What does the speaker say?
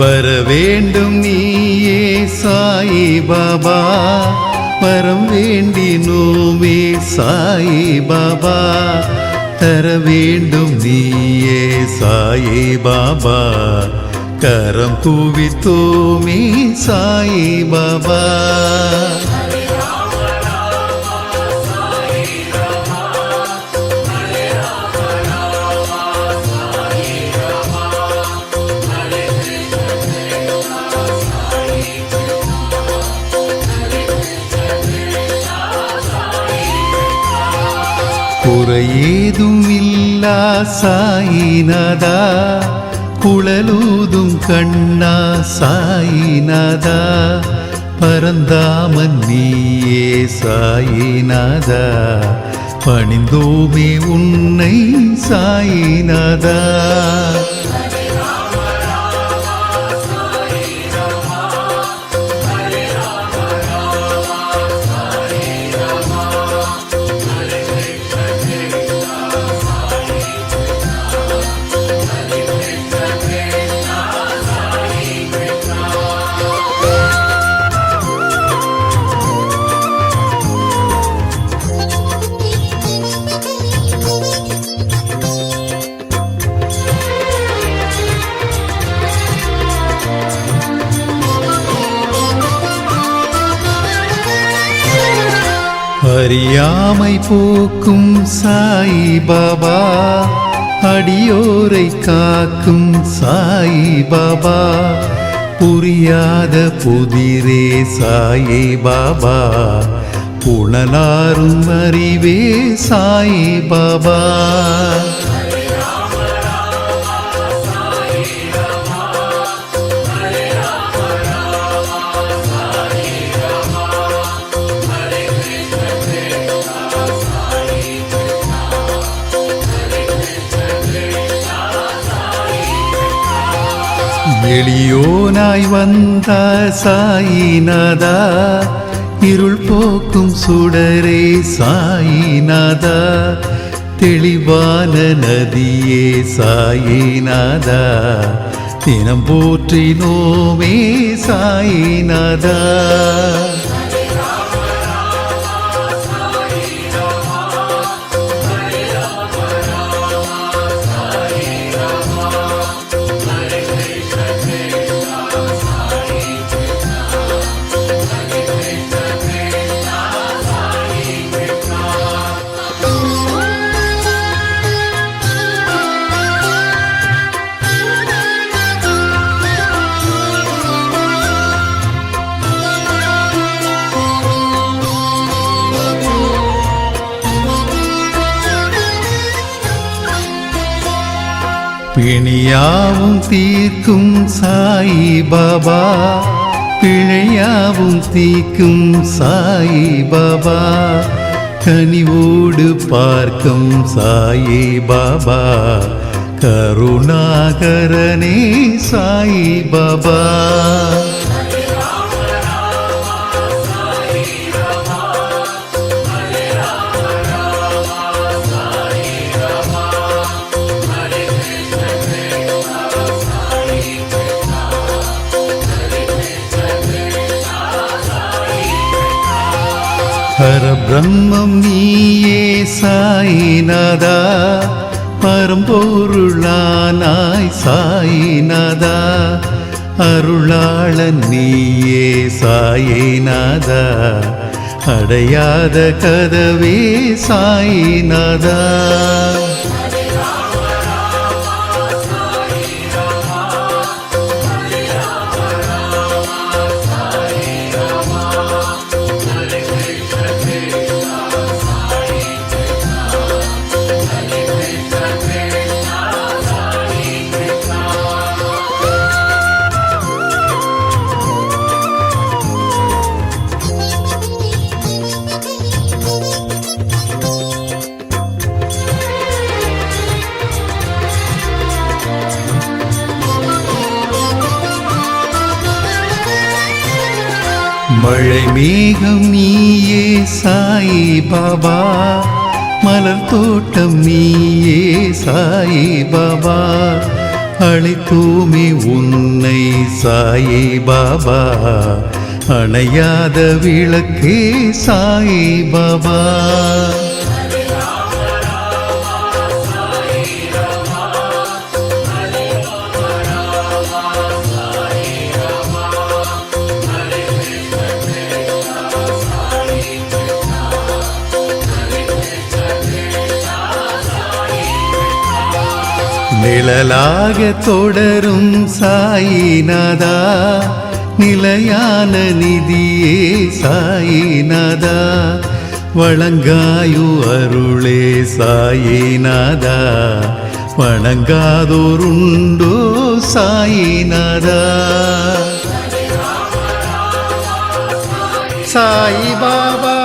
வர வேண்டும் நீயே சாயி பாபா. வரம் வேண்டினோமே சாயி பாபா. தர வேண்டும் நீயே சாயி பாபா. கரம் குவித்தோமே சாயி பாபா. குறையேதும் இல்லா சாயினதா? குழலூதும் கண்ணா சாயினதா? பரந்தாமன் நீயே சாயினதா? பணிந்தோமே உன்னை சாயினதா? அறியாமை போக்கும் சாய் பாபா அடியோரை காக்கும் சாய் பாபா புரியாத புதிரே சாயி பாபா புனலாரும் அறிவே சாய் பாபா எளியோனாய் வந்த சாயிநாதா இருள் போக்கும் சுடரே சாயிநாதா தெளிவான நதியே சாயிநாதா தினம் போற்றினோமே சாயிநாதா பிணியாவும் தீர்க்கும் சாயி பாபா பிழையாவும் தீக்கும் சாயி பாபா கனிவோடு பார்க்கும் சாயி பாபா கருணாகரனே சாயி பாபா பரபிரம்மம் நீயே சாயினதா? பரம்பொருளானாய் சாயினதா? அருளாளன் நீயே சாயினதா? அடையாத கதவே சாயினதா? மழை மேகம் நீயே சாயி பாபா. மலர் தோட்டம் நீயே சாயி பாபா. அழைத்தோமே உன்னை சாயி பாபா. அணையாத விளக்கே சாயி பாபா. நிழலாக தொடரும் சாயிநாதா நிலையான நிதியே சாயிநாதா வழங்காயு அருளே சாயிநாதா வணங்காதோருண்டோ சாயிநாதா. சாய் பாபா